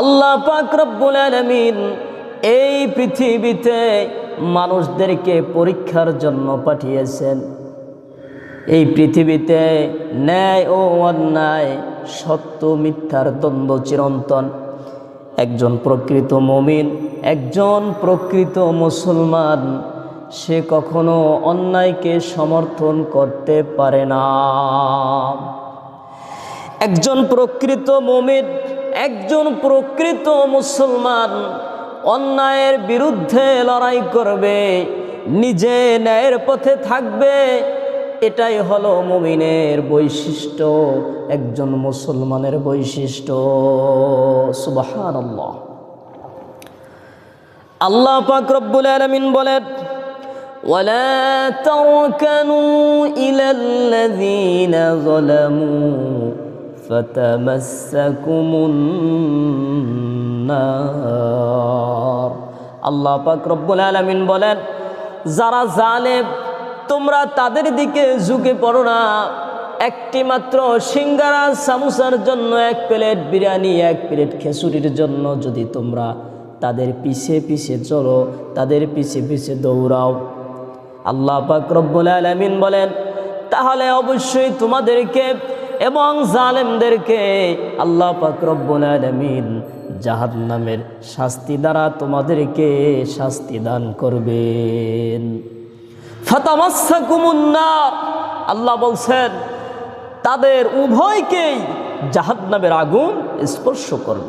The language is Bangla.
আল্লাহ পাক রব্বুল আলামিন এই পৃথিবীতে মানুষদেরকে পরীক্ষার জন্য পাঠিয়েছেন। এই পৃথিবীতে ন্যায় ও অন্যায়, সত্য মিথ্যার দ্বন্দ্ব চিরন্তন। একজন প্রকৃত মমিন, একজন প্রকৃত মুসলমান, সে কখনো অন্যায়কে সমর্থন করতে পারে না। একজন প্রকৃত মমিন একজন প্রকৃত মুসলমান অন্যায়ের বিরুদ্ধে লড়াই করবে নিজে ন্যায়ের পথে থাকবে এটাই হলো মুমিনের বৈশিষ্ট্য একজন মুসলমানের বৈশিষ্ট্য সুবাহান আল্লাহ আল্লাহ পাক রব্বুল আলামিন বলেন ولا تركنوا إلى الذين ظلموا فتمسكم النار আল্লাহ পাক রব্বুল আলামিন বলেন যারা জালেম তোমরা তাদের দিকে ঝুঁকে পড়ো না একটি মাত্র সিঙ্গারা সামুসার জন্য এক প্লেট বিরিয়ানি এক প্লেট খেসুরির জন্য যদি তোমরা তাদের পিছে পিছে চলো তাদের পিছে পিছে দৌড়াও আল্লাহ পাক রব্বুল আলামিন বলেন তাহলে অবশ্যই তোমাদেরকে এবং জালেমদেরকে আল্লাহ পাক আলমিন জাহাদ নামের শাস্তি দ্বারা তোমাদেরকে শাস্তি দান করবেন। আল্লাহ বলছেন, তাদের উভয়কেই জাহান্নামের আগুন স্পর্শ করবে।